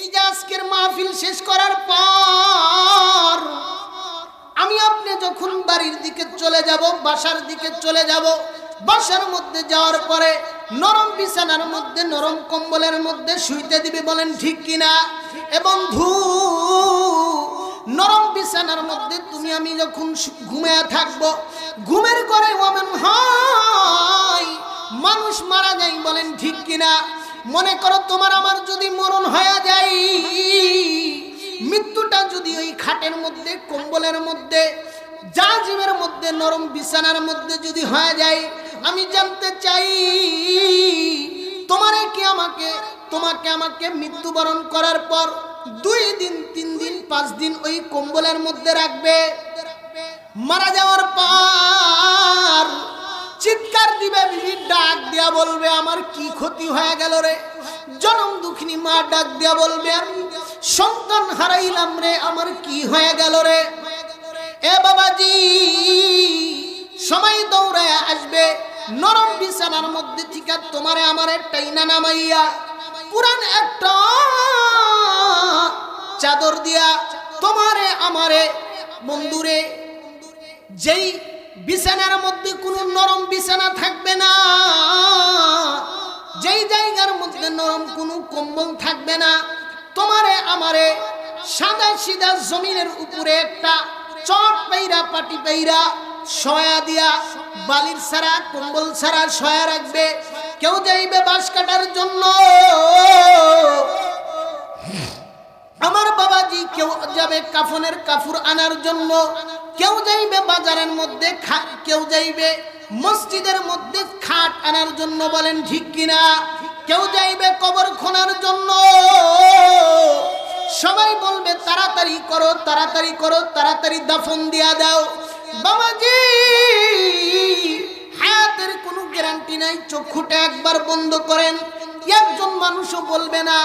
এই যে আজকের মাহফিল শেষ করার পর আমি আপনি যখন বাড়ির দিকে চলে যাব, বাসার দিকে চলে যাব, বাসার মধ্যে যাওয়ার পরে নরম বিছানার মধ্যে, নরম কম্বলের মধ্যে শুইতে দিবে বলেন ঠিক কিনা? এবং ধু নরম বিছানার মধ্যে তুমি আমি যখন ঘুমিয়ে থাকব, ঘুমের করে ওমেন হয়, মানুষ মারা যায় বলেন ঠিক কিনা? মনে করো তোমার আমার যদি মরণ হয়ে যায়, মৃত্যুটা যদি ওই খাটের মধ্যে, কম্বলের মধ্যে যা জাজিমের মধ্যে, নরম বিছানার মধ্যে যদি হয়ে যায়, আমি জানতে চাই, তোমারে কি আমাকে, তোমাকে আমাকে মৃত্যুবরণ করার পর দুই দিন, তিন দিন, পাঁচ দিন ওই কম্বলের মধ্যে রাখবে? মারা যাওয়ার পর চিৎকার দিবে বিবি ডাক দিয়া বলবে, আমার কি ক্ষতি হয়ে গেল রে? জনম দুঃখিনী মা ডাক দিয়া বলবে, আমি সন্তান হারাইলাম রে, আমার কি হয়ে গেল রে? এ বাবাজি, সময় দৌড়ায় আসবে, নরম বিছানার মধ্যে থেকে তোমারে আমারে টাইনা নামাইয়া পুরান একটা চাদর দিয়া তোমারে আমারে বন্ধুরে, যেই বিছানার মধ্যে কোনো নরম বিছানা থাকবে না। যেই জায়গার মধ্যে নরম কোনো কম্বল থাকবে না, তোমারে আমারে সাদা সিধা জমিনের উপরে একটা চট পাইরা, পাটি পাইরা সয়া দিয়া, বালির ছাড়া, কম্বল ছাড়া সয়া রাখবে। কেউ যাইবে বাঁশ কাটার জন্য। আমার বাবাজি কেউ যাবে কাফনের কাফুর আনার জন্য। কেউ যাইবে বাজারের মধ্যে কেউ যাইবে মসজিদের মধ্যে খাট আনার জন্য বলেন, ঠিক কিনা? কেউ যাইবে কবর খোনার জন্য। সবাই বলবে, তাড়াতাড়ি করো তাড়াতাড়ি করো, তাড়াতাড়ি দাফন দিয়া দাও। বাবাজি, হায়াতের কোনো গ্যারান্টি নাই, চক্ষুটা একবার বন্ধ করেন। একজন মানুষও বলবে না,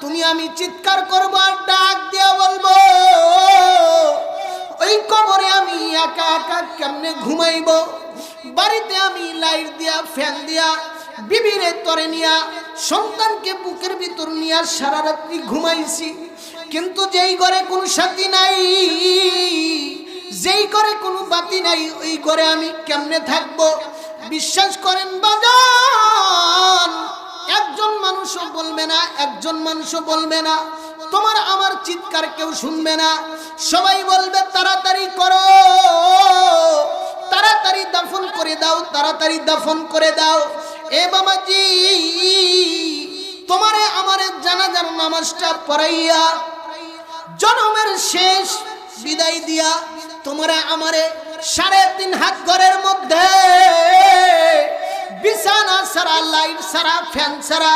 তুমি আমি চিৎকার করব আর ডাক দিয়া বলব। ওই কবরে আমি একা একা কেমনে ঘুমাইব? বাড়িতে আমি লাইট দিয়া, ফ্যান দিয়া, বিবিরে তরে নিয়া, সন্তানকে বুকের ভিতর নিয়া সারা রাত্রি ঘুমাইছি। কিন্তু যেই ঘরে কোনো সাথী নাই, যেই ঘরে কোনো বাতি নাই, ওই ঘরে আমি কেমনে থাকব? বিশ্বাস করেন বাজান, একজন মানুষও বলবে না, একজন মানুষও বলবে না। তোমার আমার চিৎকার কেউ শুনবে না। সবাই বলবে, তাড়াতাড়ি করো। তাড়াতাড়ি দাফন করে দাও, তাড়াতাড়ি দাফন করে দাও। এ বাবাজি, তোমারে আমারে জানাজার নামাজটা পড়াইয়া, জনমের শেষ বিদায় দিয়া তোমরা আমারে সাড়ে তিন হাত ঘরের মধ্যে বিছানা সারা লাইট সারা ফ্যান সারা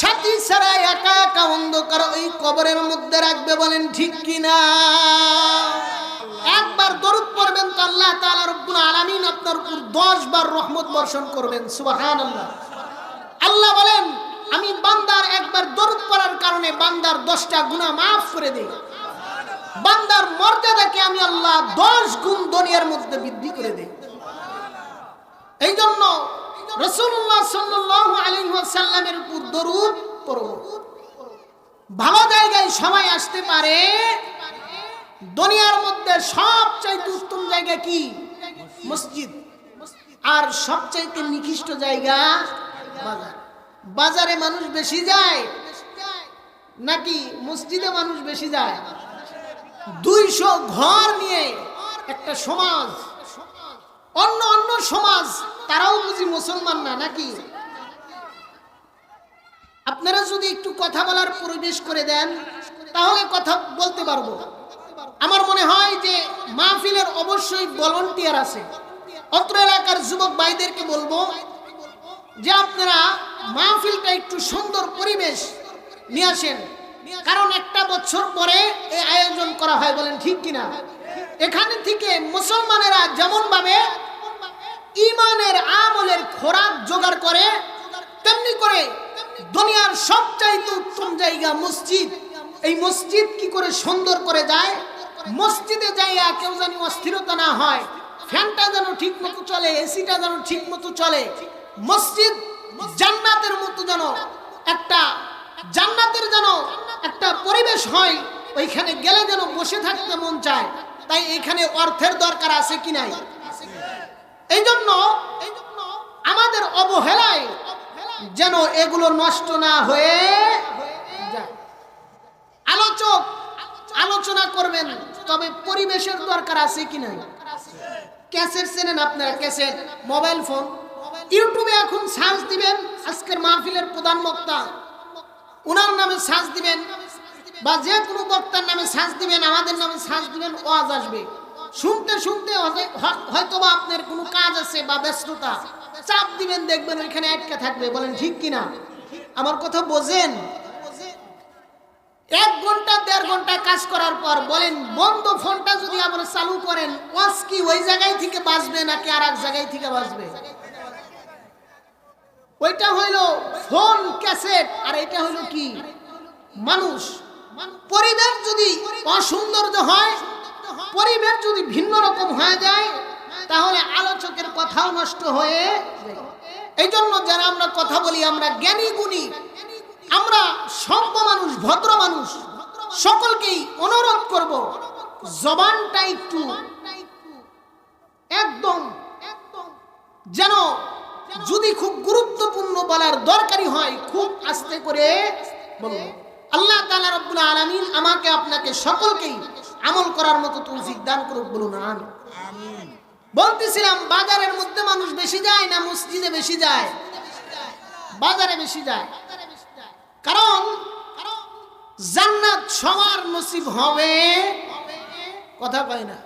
সাথী সারা একা একা অন্ধকার ওই কবরের মধ্যে রাখবে বলেন ঠিক কিনা? একবার দরুদ পড়বেন তো আল্লাহ তাআলা রব্বুল আলামিন আপনার উপর 10 বার রহমত বর্ষণ করবেন, সুবহানাল্লাহ। আল্লাহ বলেন, আমি বান্দার একবার দরুদ পড়ার কারণে বান্দার দশটা গুনাহ মাফ করে দেই। বান্দার মর্যাদাকে আমি আল্লাহ দশ গুণ দুনিয়ার মধ্যে বৃদ্ধি করে দেই। এই জন্য রসুল্লাহ সাল্লাহ আলিহাসাল্লামের উপর দরুদ পড়ব ভালো জায়গায় সময় আসতে পারে। দুনিয়ার মধ্যে সবচাইতে উত্তম জায়গা কি? মসজিদ। আর সবচাইতে নিকৃষ্ট জায়গা বাজার। বাজারে মানুষ বেশি যায় নাকি মসজিদে মানুষ বেশি যায়? দুইশো ঘর নিয়ে একটা সমাজ অন্য অন্য সমাজ, তারাও বুঝি মুসলমান না, নাকি? আপনারা যদি একটু কথা বলার পরিবেশ করে দেন, তাহলে কথা বলতে পারব। আমার মনে হয় যে মাহফিলের অবশ্যই ভলন্টিয়ার আছে। অত্র এলাকার যুবক ভাইদেরকে বলব যে আপনারা মাহফিলটা একটু সুন্দর পরিবেশ নিয়ে আসেন। কারণ একটা বছর পরে এই আয়োজন করা হয় বলেন, ঠিক কিনা? এখানে থেকে মুসলমানেরা যেমন ভাবে ইমানের আমলের খোরাক জোগাড় করে, তেমনি করে দুনিয়ার সবচাইতে উত্তম জায়গা মসজিদ। এই মসজিদ কি করে সুন্দর করে যায়? মসজিদে যাইয়া কেউ জানি অস্থিরতা না হয়, ফ্যানটা যেন ঠিক মতো চলে, এসিটা যেন ঠিক মতো চলে। মসজিদ জান্নাতের মতো যেন, একটা জান্নাতের যেন একটা পরিবেশ হয়, ওইখানে গেলে যেন বসে থাকতে মন চায়, তাই এখানে অর্থের দরকার আছে কি নাই? এই জন্য আমাদের অবহেলায় যেন এগুলো নষ্ট না হয়ে আলোচক আলোচনা করবেন, তবে পরিবেশের দরকার আছে কি নাই? ক্যাসেট চেনেন আপনারা, ক্যাসেট, মোবাইল ফোন। ইউটিউবে এখন সার্চ দিবেন, আজকের মাহফিলের প্রধান বক্তা। ওনার নামে সার্চ দিবেন বা যে কোনো বক্তার নামে সার্চ দিবেন, আমাদের নামে সার্চ দিবেন, ওয়াজ আসবে। শুনতে শুনতে হয়তো বা আপনার কোনো কাজ আছে বা ব্যস্ততা, চাপ দিবেন, দেখবেন ওইখানে আটকে থাকবে। বলেন, ঠিক কিনা? আমার কথা বোঝেন? এক ঘণ্টা, দেড় ঘণ্টা কাজ করার পর বলেন, বন্ধ ফোনটা যদি আমরা চালু করেন, ওয়াজ কি ওই জায়গায় থেকে বাঁচবে নাকি আর এক জায়গায় থেকে বাঁচবে ওইটা হইল ফোন, ক্যাসেট, আর এটা হইল কি? মানুষ। পরিবেশ যদি অসৌন্দর্য হয়, পরিবেশ যদি ভিন্ন রকম হয়ে যায়, তাহলে আলোচকের কথাও নষ্ট হয়ে এই জন্য যারা আমরা কথা বলি, আমরা জ্ঞানী গুণী। আমরা সভ্য মানুষ, ভদ্র মানুষ, সকলকেই অনুরোধ করব, জবানটা একটু একদম যেন যদি খুব গুরুত্বপূর্ণ বলার দরকারি হয় খুব আস্তে করে বলব আল্লাহ তাআলা রব্বুল আলামিন আমাকে আপনাকে সকলকেই আমল করার মতো তৌফিক দান করুক বলুন আমিন। বলতেছিলাম বাজারের মধ্যে মানুষ বেশি যায় না মসজিদে বেশি যায়? বাজারে বেশি যায়। কারণ জান্নাত সবার নসিব হবে। কথা কয় না?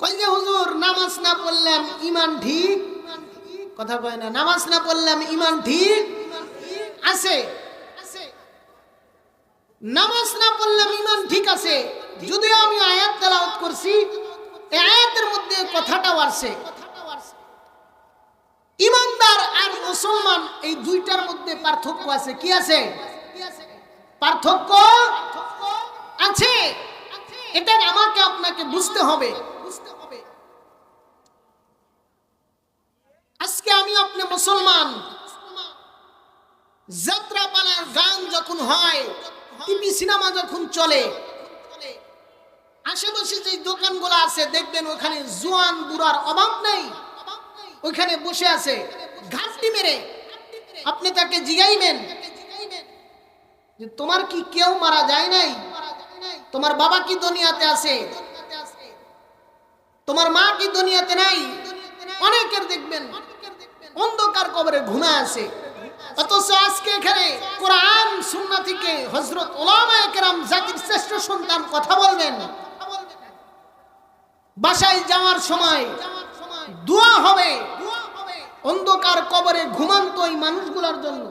কই যে হুজুর নামাজ না পড়লাম ইমান ঠিক কথা কয় না, নামাজ না পড়লাম ইমান ঠিক? আছে। নামাজ না পড়লাম ইমান ঠিক আছে। যদিও আমি আয়াত তেলাওয়াত করছি আয়াতের মধ্যে কথাটাও আসছে। ইমানদার আর মুসলমান এই দুইটার মধ্যে পার্থক্য আছে। কি আছে? পার্থক্য আছে। এটা আমাকে আপনাকে বুঝতে হবে আজকে আমি আপনি মুসলমান যাত্রা পালার গান যখন হয়, টিভি সিনেমা যখন চলে, আশেপাশে যে দোকানগুলো আছে, দেখবেন ওখানে জোয়ান বুড়ার অভাব নেই। ওইখানে বসে আছে ঘাটটি মেরে। আপনি তাকে জিগাইবেন যে, তোমার কি কেউ মারা যায় নাই? তোমার বাবা কি দুনিয়াতে আছে? তোমার মা কি দুনিয়াতে নাই? অনেকের দেখবেন অন্ধকার কবরে ঘুমে আছে। অথচ আজকে এখানে কোরআন সুন্না থেকে হজরত ওলামা কেরাম জাতির শ্রেষ্ঠ সন্তান কথা বলবেন। বাসায় যাওয়ার সময় দোয়া হবে। অন্ধকার কবরে ঘুমান্ত ওই মানুষগুলোর জন্য।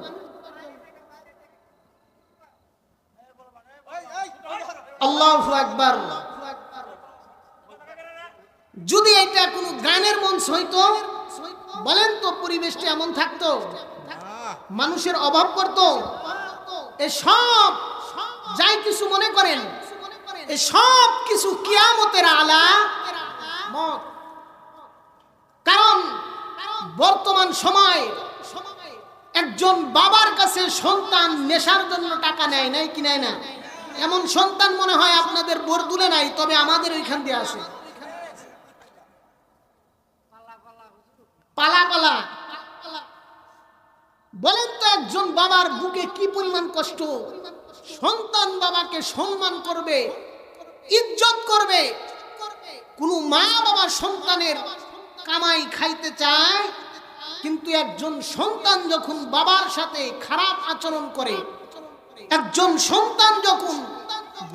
আল্লাহ একবার যদি এটা কোনো গানের মঞ্চ হইতো, বলেন তো পরিবেশটা এমন থাকতো, মানুষের অভাব করতো, এ সব যাই কিছু মনে করেন, এ সব কিছু কিয়ামতের আলা কারণ বর্তমান সময় একজন বাবার কাছে সন্তান নেশার জন্য টাকা নেয় নাই কি নেয় না? এমন সন্তান মনে হয় আপনাদের বরদুলে নাই, তবে আমাদের ওইখান দিয়ে আসে। পালা পালা। বলেন তো একজন বাবার বুকে কি পরিমাণ কষ্ট? সন্তান বাবাকে সম্মান করবে, ইজ্জত করবে। কোন মা বাবা সন্তানের কামাই খাইতে চায়, কিন্তু একজন সন্তান যখন বাবার সাথে খারাপ আচরণ করে, একজন সন্তান যখন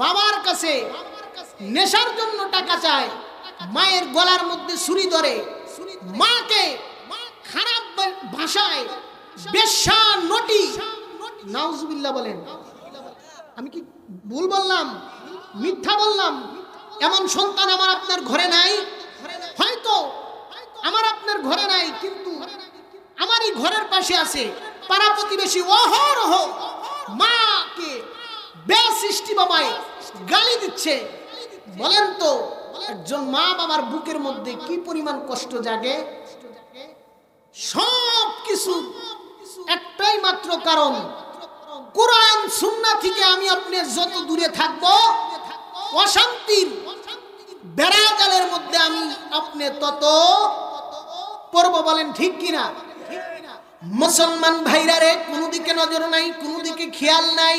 বাবার কাছে নেশার জন্য টাকা চায়, মায়ের গলার মধ্যে ছুরি ধরে, মাকে খারাপ ভাষায় বেশা নটি। নাউজুবিল্লাহ বলেন। আমি কি ভুল বললাম? মিথ্যা বললাম? এমন সন্তান আমার আপনার ঘরে নাই? হয়তো আমার আপনার ঘরে নাই, কিন্তু আমারই ঘরের পাশে আছে। পাড়া প্রতিবেশী অহরহ মাকে বেসৃষ্টি বাবায় গালি দিচ্ছে। বলেন তো, একজন মা বাবার বুকের মধ্যে কি পরিমাণ কষ্ট জাগে? সব কিছু একটাই মাত্র কারণ, কোরআন সুন্না থেকে আমি আপনি যত দূরে থাকব, অশান্তির বেড়াজালের মধ্যে আমি আপনি তত পড়ব বলেন ঠিক কিনা? মুসলমান ভাইরা রে কোনো দিকে নজর নাই, কোনো দিকে খেয়াল নাই।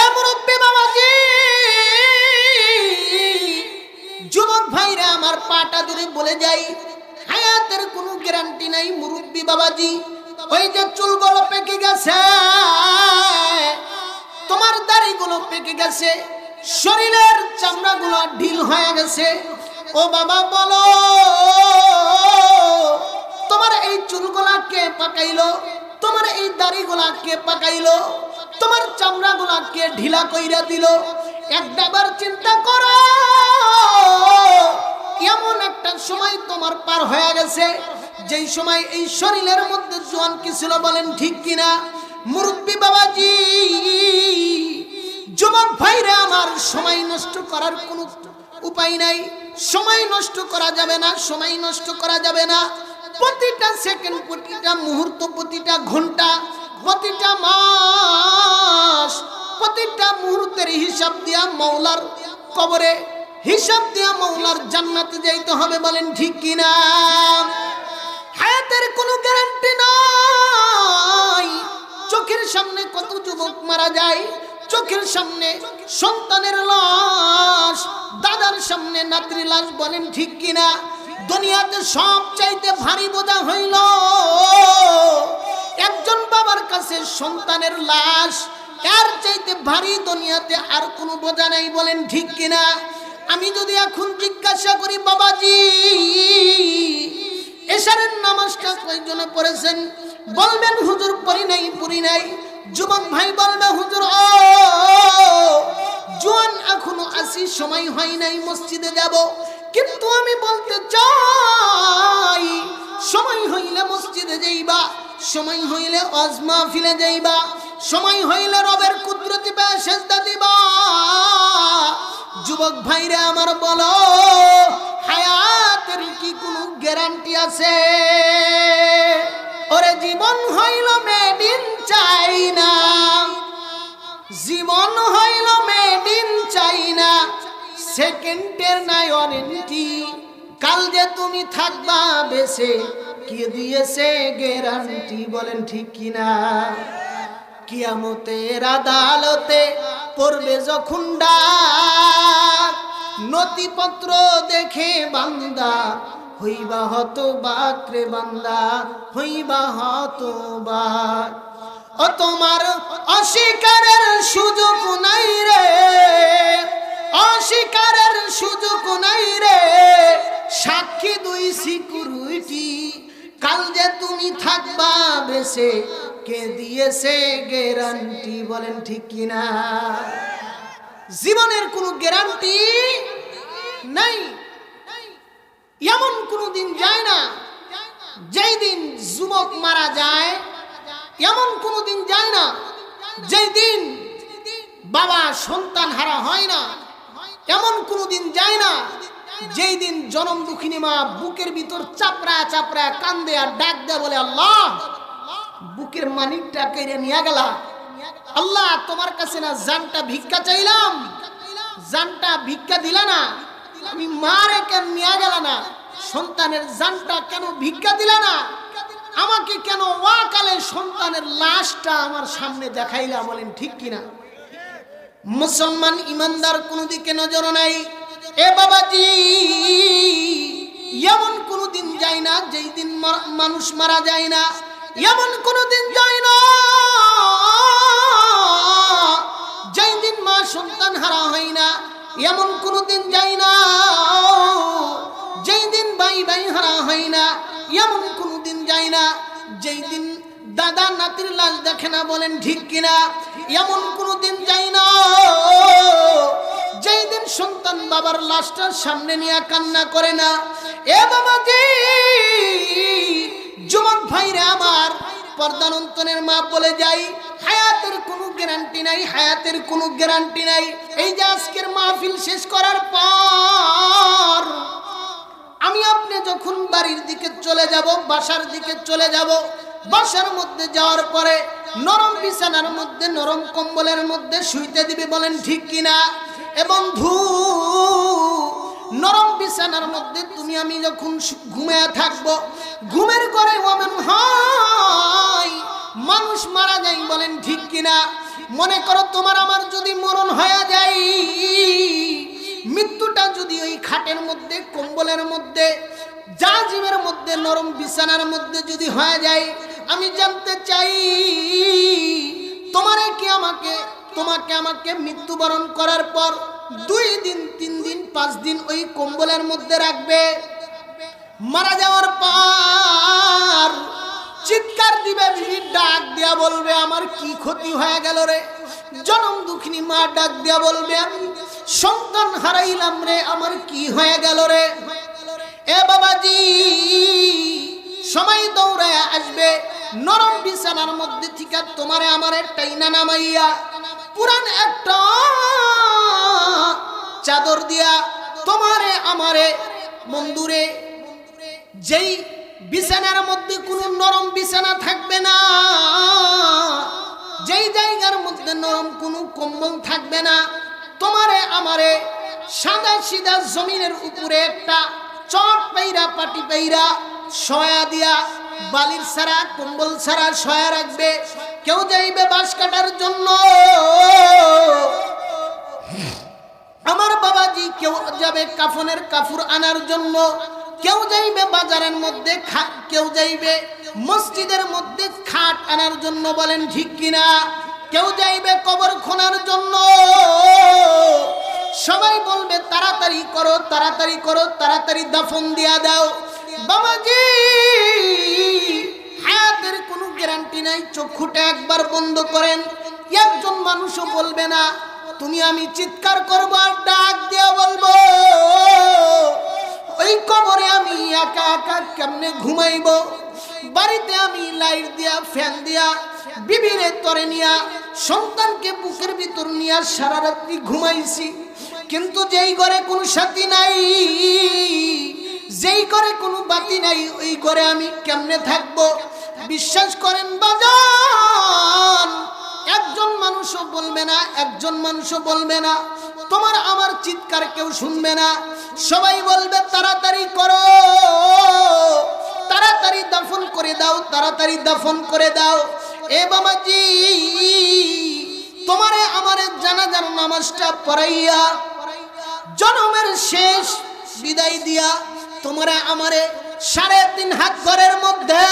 এ মুরব্বী যুবক ভাইরা আমার পাটা ধরে বলে যাই। হায়াতের কোনো গ্যারান্টি নাই, মুরব্বী বাবাজি। ওই যে চুলগুলো পেকে গেছে, তোমার দাড়িগুলো পেকে গেছে, শরীরের চামড়াগুলো ঢিল হয়ে গেছে। ও বাবা, বলো, তোমার এই চুলগুলা কে পাকাইলো? তোমার এই দাড়িগুলা কে পাকাইলো? তোমার চামড়াগুলা কে ঢিলা কইরা দিল? একবার চিন্তা করো এমন একটা সময় তোমার পার হয়ে গেছে, যেই সময় এই শরীরের মধ্যে জোয়ান কি ছিল বলেন ঠিক কিনা? মুরব্বী বাবাজি যুবক ভাইরা আমার সময় নষ্ট করার কোনো উপায় নাই। সময় নষ্ট করা যাবে না, সময় নষ্ট করা যাবে না। প্রতিটা সেকেন্ড, প্রতিটা মুহূর্ত, প্রতিটা ঘণ্টা, প্রতিটা মাস, প্রতিটা মুহূর্তের হিসাব দিয়া মৌলার কবরে হিসাব দিয়া মৌলার জান্নাতে যাইতে হবে বলেন ঠিক কিনা? হায়াতের কোনো গ্যারান্টি নাই। চোখের সামনে কত যুবক মারা যায়, চোখের সামনে সন্তানের লাশ, দাদার সামনে নাতরি লাশ বলেন ঠিক কিনা? দুনিয়াতে সব চাইতে ভারী বোঝা হইল, একজন বাবার কাছে সন্তানের লাশ এর চাইতে ভারী দুনিয়াতে আর কোনো বোঝা নাই বলেন ঠিক কিনা? আমি যদি এখন জিজ্ঞাসা করি, বাবাজি, এশারের নামাজটা কয়জনে পড়েছেন? বলবেন, হুজুর পড়ি নাই পড়ি নাই। যুবক ভাই বলবে, হুজুর, ও, জোয়ান এখনও আসি সময় হয় নাই, মসজিদে যাব। কিন্তু আমি বলতে চাই, সময় হইলে মসজিদে যাইবা, সময় হইলে অজমা ফিলে যাইবা, সময় হইলে রবের কুদরতি বা সেজদা দিবা। যুবক ভাইরা আমার বলো, হায়াতের কি কোনো গ্যারান্টি আছে? ওরে জীবন হইল মেডিন চাই না জীবন হইল মেডিন চাই না সেকেন্ডের নাই ওয়ারেন্টি কাল যে তুমি থাকবা বেসে কে দিয়েছে গ্যারান্টি বলেন ঠিক কিনা? কিয়ামতের আদালতে পড়বে যখন নথিপত্র দেখে বান্দা, হইবা হত বাকরে বান্দা, হইবা হত বাক তোমার অস্বীকারের সুযোগ নাই রে, অস্বীকারের সুযোগ নাই রে, সাক্ষী দুই সিকিউরিটি কাল যে তুমি থাকবা বেসে কে দিয়েছে গ্যারান্টি বলেন ঠিক কিনা? জীবনের কোনো গ্যারান্টি নাই। এমন কোনো দিন যায় না, যেই দিন যুবক মারা যায়, এমন কোনো দিন যায় না, যেই দিন বাবা সন্তান হারা হয় না, এমন কোনো দিন যায় না যেই দিন জনম দুঃখিনী মা বুকের ভিতর চাপড়া চাপড়া কান্দে আর ডাক দেয় বলে, আল্লাহ, বুকের মানিকটা কেড়ে নিয়ে গেলা। আল্লাহ, তোমার কাছে না জানটা ভিক্ষা চাইলাম। জানটা ভিক্ষা দিলা না। আমি মারে কেন নিয়ে গেল না? সন্তানের জানটা কেন ভিক্ষা দিলা না? আমাকে কেন ওয়াকালে সন্তানের লাশটা আমার সামনে দেখাইলা? বলেন, ঠিক কিনা? মুসলমান ইমানদার কোনো দিকে নজর নাই। এ বাবাজি, এমন কোনো দিন যায় না যেই দিন মানুষ মারা যায় না। এমন কোনো দিন যায় না যেই দিন মা সন্তান হারা হয় না। এমন কোনো দিন যায় না যেই দিন ভাই ভাই হারা হয় না। এমন কোনো দিন যায় না যেই দিন দাদা নাতির লাশ দেখে না বলেন ঠিক কিনা। এমন কোনো দিন যায় না যেই দিন সন্তান বাবার লাশটার সামনে নিয়ে কান্না করে না, এ বাবাজি যুবক ভাইরা আমার, পর্দানন্তনের মা বলে যাই, হায়াতের কোনো গ্যারান্টি নাই, হায়াতের কোনো গ্যারান্টি নাই। এই যে আজকের মাহফিল শেষ করার পর, আমি আপনি যখন বাড়ির দিকে চলে যাব, বাসার দিকে চলে যাব, বাসার মধ্যে যাওয়ার পরে নরম বিছানার মধ্যে, নরম কম্বলের মধ্যে শুইতে দিবি বলেন ঠিক কিনা? বন্ধু, নরম বিছানার মধ্যে তুমি আমি যখন ঘুমিয়ে থাকব, ঘুমের করে ওমেন হয় মানুষ মারা যায় বলেন ঠিক কিনা? মনে করো তোমার আমার যদি মরণ হয়ে যায়, মৃত্যুটা যদি ওই খাটের মধ্যে, কম্বলের মধ্যে যা জাজিমের মধ্যে, নরম বিছানার মধ্যে যদি হয়ে যায়, আমি জানতে চাই, তোমারে কি আমাকে, তোমাকে আমাকে মৃত্যুবরণ করার পর দুই দিন, তিন দিন, পাঁচ দিন ওই কম্বলের মধ্যে রাখবে। মারা যাওয়ার পর চিৎকার দিবে বিবি ডাক দিয়া বলবে, আমার কি ক্ষতি হয়ে গেল রে? জনম দুঃখিনী মা ডাক দিয়া বলবে, আমি সন্তান হারাইলাম রে, আমার কি হয়ে গেল রে? এ বাবাজি, সময় দৌড়ায় আসবে, নরম বিছানার মধ্যে থেকে তোমারে আমারে টাইনা নামাইয়া পুরান একটা চাদর দিয়া তোমারে, আমারে, বন্ধুরে, যেই বিছানার মধ্যে কোনো নরম বিছানা থাকবে না, যেই জায়গার মধ্যে নরম কোনো কম্বল থাকবে না, তোমারে, আমারে সাদা সিদা জমিনের উপরে একটা চট পাইরা, পাটি পাইরা সয়া দিয়া বালির ছাড়া, কম্বল ছাড়া সয়া রাখবে। কেউ যাইবে বাঁশ কাটার জন্য। আমার বাবাজি কেউ যাবে কাফনের কাফুর আনার জন্য। কেউ যাইবে বাজারের মধ্যে কেউ যাইবে মসজিদের মধ্যে খাট আনার জন্য বলেন ঠিক কিনা? কেউ যাইবে কবর খোনার জন্য। সবাই বলবে, তাড়াতাড়ি করো তাড়াতাড়ি করো, তাড়াতাড়ি দাফন দিয়া দাও। বাবাজি! হায়াতের কোনো গ্যারান্টি নাই, চক্ষুটা একবার বন্ধ করেন। একজন মানুষও বলবে না, তুমি আমি চিৎকার করব আর ডাক দিয়া বলব। ওই কবরে আমি একা একা কেমনে ঘুমাইব? বাড়িতে আমি লাইট দিয়া ফ্যান দিয়া, বিবিরে তরে নিয়া, সন্তানকে বুকের ভিতর নিয়া সারা রাত্রি ঘুমাইছি। কিন্তু যেই ঘরে কোনো সাথী নাই, যেই ঘরে কোনো বাতি নাই, ওই ঘরে আমি কেমনে থাকব? বিশ্বাস করেন বাজান, একজন মানুষও বলবে না, একজন মানুষও বলবে না। তোমার আমার চিৎকার কেউ শুনবে না। সবাই বলবে, তাড়াতাড়ি করো। তাড়াতাড়ি দাফন করে দাও, তাড়াতাড়ি দাফন করে দাও। এ বাবাজি, তোমারে আমারে জানাজার নামাজটা পড়াইয়া, জনমের শেষ বিদায় দিয়া, তোমরা আমারে সাড়ে তিন হাত ঘরের মধ্যে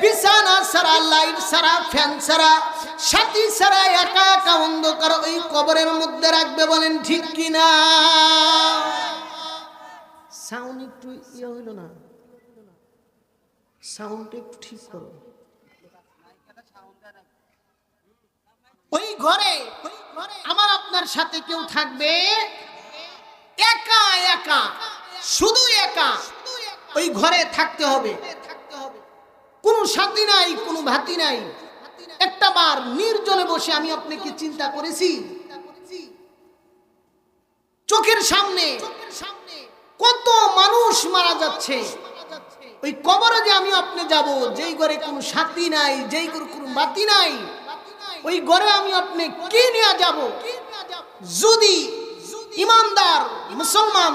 বিছানা সারা লাইট সারা ফ্যান সারা সাথী সারা একা একা অন্ধকার ওই কবরের মধ্যে রাখবে বলেন ঠিক কিনা? সাউন্ড একটু ইয়ে হইল না? সাউন্ড একটু ঠিক করো। ওই ঘরে আমার আপনার সাথে কেউ থাকবে? একা একা। শুধু একা ওই ঘরে থাকতে হবে। কোনো সাথী নাই, কোনো ভাতি নাই। একটা বার নির্জনে বসে আমি আপনাকে চিন্তা করেছি। চোখের সামনে কত মানুষ মারা যাচ্ছে। ওই কবরে যে আমি আপনি যাব, যেই ঘরে কোনো সাথী নাই, যেই ঘরে কোনো বাতি নাই, ওই ঘরে আমি আপনি কি নিয়ে যাব? যদি ইমানদার মুসলমান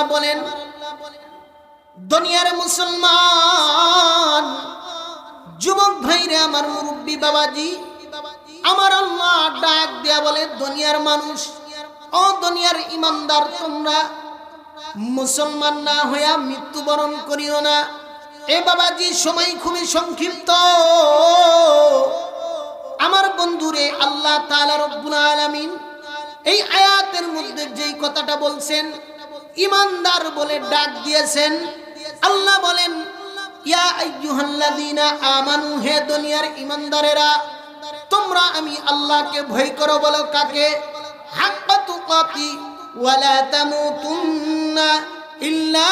আল্লাহ বলেন, দুনিয়ার মুসলমান, যুবক ভাইরে আমার মুরব্বী বাবাজি, আমার আল্লাহ ডাক দেয়া বলে, দুনিয়ার মানুষ, ও দুনিয়ার ইমানদার, তোমরা মুসলমান না হইয়া মৃত্যুবরণ করিও না। এ বাবাজি, সময় খুবই সংক্ষিপ্ত। আমার বন্ধুরে আল্লাহ তাআলা রব্বুল আলামিন এই আয়াতের মধ্যে যেই কথাটা বলছেন ইমানদার বলে ডাক দিয়েছেন। আল্লাহ বলেন, ইয়া দুনিয়ার ইমানদারেরা, তোমরা আমি আল্লাহকে ভয় করো কাকে? ইল্লা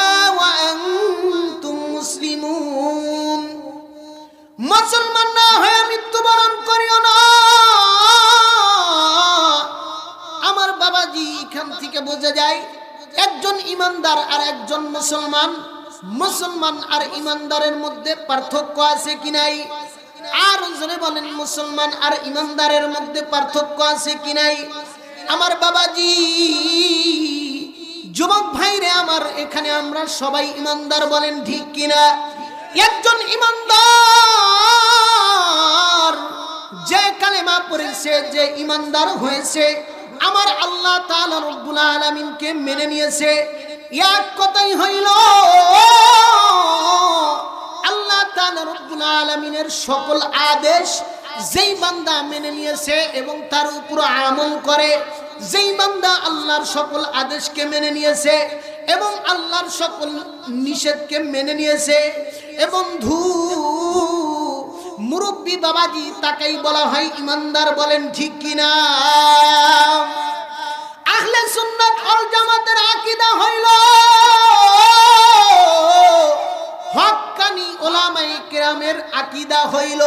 মুসলমান। না হয়ে মৃত্যুবরণ করিও না। আমার বাবাজি এখান থেকে বোঝা যায় একজন ইমানদার আর একজন মুসলমান মুসলমান আর ইমানদারের মধ্যে পার্থক্য আছে কি নাই? আর জনে বলেন, মুসলমান আর ইমানদারের মধ্যে পার্থক্য আছে কি নাই? আমার বাবাজি, যুবক ভাইরে আমার, এখানে আমরা সবাই ইমানদার বলেন ঠিক কিনা? একজন ইমানদার, যে কালেমা পড়েছে, যে ইমানদার হয়েছে আমার আল্লাহ তাআলা রব্বুল আলামিনকে মেনে নিয়েছে। এক কথাই হইল, আল্লাহ তাআলা রব্বুল আলামিনের সকল আদেশ যেই বান্দা মেনে নিয়েছে এবং তার উপর আমল করে, যেই বান্দা আল্লাহর সকল আদেশকে মেনে নিয়েছে এবং আল্লাহর সকল নিষেধকে মেনে নিয়েছে এবং ধু মুরব্বী বাবাজি তাকেই বলা হয় ইমানদার বলেন ঠিক কিনা? আহলে সুন্নাত ওয়াল জামাতের আকীদা হইল হক্কানি ওলামায়ে কেরামের আকীদা হইল,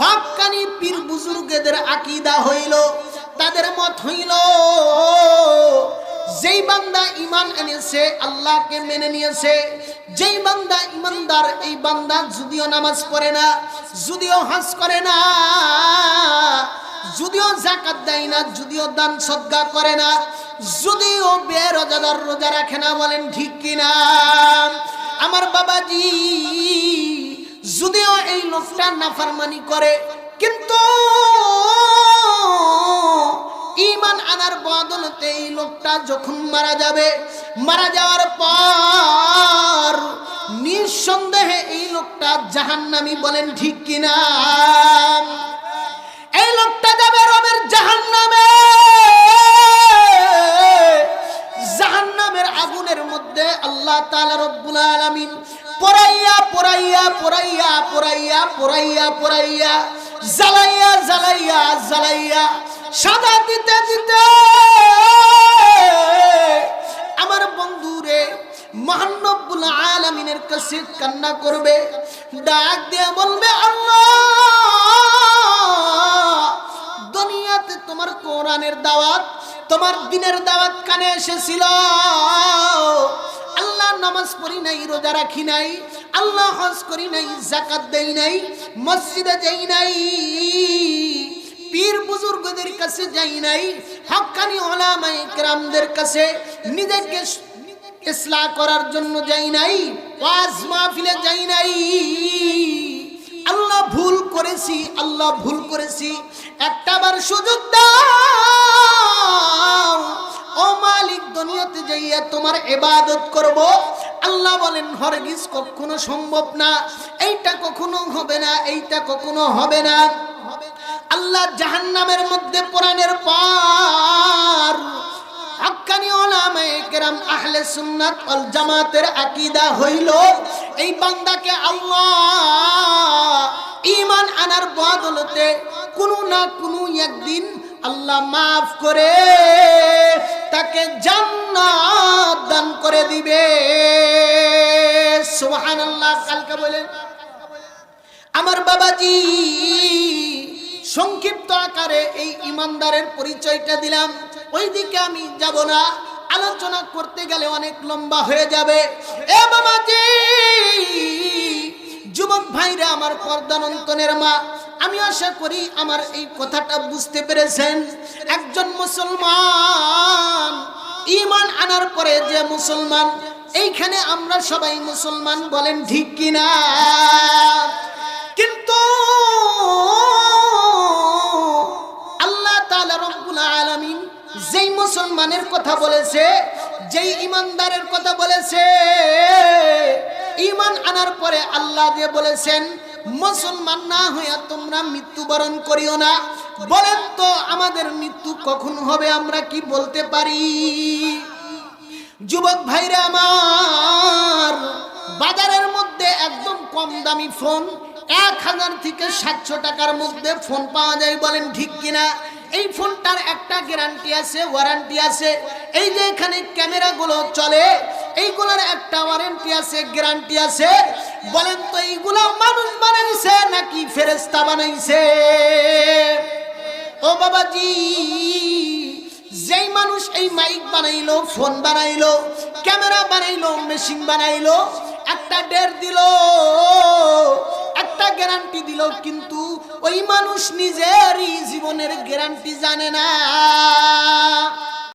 হক্কানি পীর বুজুর্গদের আকীদা হইল, তাদের মত হইল, যেই বান্দা ইমান এনেছে, আল্লাহকে মেনে নিয়েছে যেই বান্দা ইমানদার, এই বান্দা যদিও নামাজ পড়ে না, যদিও হাজ করে না, যদিও জাকাত দেয় না, যদিও দান সদ্গা করে না, যদিও বেরোজাদার রোজা রাখে না, বলেন ঠিক কিনা? আমার বাবাজি, যদিও এই লোকটা নাফারমানি করে, কিন্তু ইমান আনার বদলতে এই লোকটা যখন মারা যাবে, মারা যাওয়ার পর নিঃসন্দেহে এই লোকটা জাহান্নামি বলেন ঠিক কিনা? এই লোকটা যাবে রবের জাহান্নামে। জাহান্নামের আগুনের মধ্যে আল্লাহ তাআলা রব্বুল আলামিন পোড়াইয়া পোড়াইয়া পোড়াইয়া পোড়াইয়া পোড়াইয়া পোড়াইয়া জ্বালাইয়া জ্বালাইয়া জ্বালাইয়া সাদা দিতে দিতে আমার বন্ধুরে মহানব্বুল আলামিনের কাছে কান্না করবে, ডাক দিয়ে বলবে, আল্লাহ, দুনিয়াতে তোমার কোরআনের দাওয়াত, তোমার দিনের দাওয়াত কানে এসেছিল। আল্লাহ নামাজ পড়ি নাই, রোজা রাখি নাই, আল্লাহ হজ করি নাই জাকাত দেই নাই, মসজিদে যাই নাই। পীর বুজুর্গদের কাছে যাই নাই হক্কানি ওলামায়ে কেরামদের কাছে নিজেকে ইসলাহ করার জন্য যাই নাই, ওয়াজ মাহফিলে যাই নাই। আল্লাহ ভুল করেছি, আল্লাহ ভুল করেছি একটাবার সুযোগ দাও। ও মালিক, দুনিয়াতে যাইয়া তোমার ইবাদত করব। আল্লাহ বলেন, হরগিজ কখনো সম্ভব না, এইটা কখনো হবে না, এইটা কখনো হবে না। আল্লাহ জাহান্নামের মধ্যে কোরআনের পার জামাতের এই আনার বদলতে না একদিন আল্লাহ মাফ করে তাকে জান্নাত দান করে দিবে। সুবহানাল্লাহ, কালকে বলেন, আমার বাবাজি সংক্ষিপ্ত আকারে এই ইমানদারের পরিচয়টা দিলাম। ওইদিকে আমি যাব না। আলোচনা করতে গেলে অনেক লম্বা হয়ে যাবে। এ বাবাজি! যুবক ভাইরা, আমার পর্দানন্তনের মা, আমি আশা করি আমার এই কথাটা বুঝতে পেরেছেন। একজন মুসলমান ইমান আনার পরে যে মুসলমান, এইখানে আমরা সবাই মুসলমান বলেন ঠিক কিনা? মুসলমানের কথা বলেছে, যেই ইমানদারের কথা বলেছে, ইমান আনার পরে আল্লাহ দিয়ে বলেছেন, মুসলমান না হইয়া তোমরা মৃত্যুবরণ করিও না। বলেন তো, আমাদের মৃত্যু কখন হবে আমরা কি বলতে পারি? যুবক ভাইরা আমার, বাজারের মধ্যে একদম কম দামি ফোন, এক হাজার থেকে সাতশো টাকার মধ্যে ফোন পাওয়া যায় বলেন ঠিক কিনা? এই ফোনটার একটা গ্যারান্টি আছে, ওয়ারান্টি আছে। এই যে এখানে ক্যামেরাগুলো চলে, এইগুলোর একটা ওয়ারেন্টি আছে, গ্যারান্টি আছে। বলেন তো, এইগুলো মানুষ বানাইছে নাকি ফেরেস্তা বানাইছে? ও বাবাজি! যেই মানুষ এই মাইক বানাইলো, ফোন বানাইলো, ক্যামেরা বানাইলো, মেশিন বানাইলো, একটা ডের দিল, একটা গ্যারান্টি দিল, কিন্তু ওই মানুষ নিজেরই জীবনের গ্যারান্টি জানে না।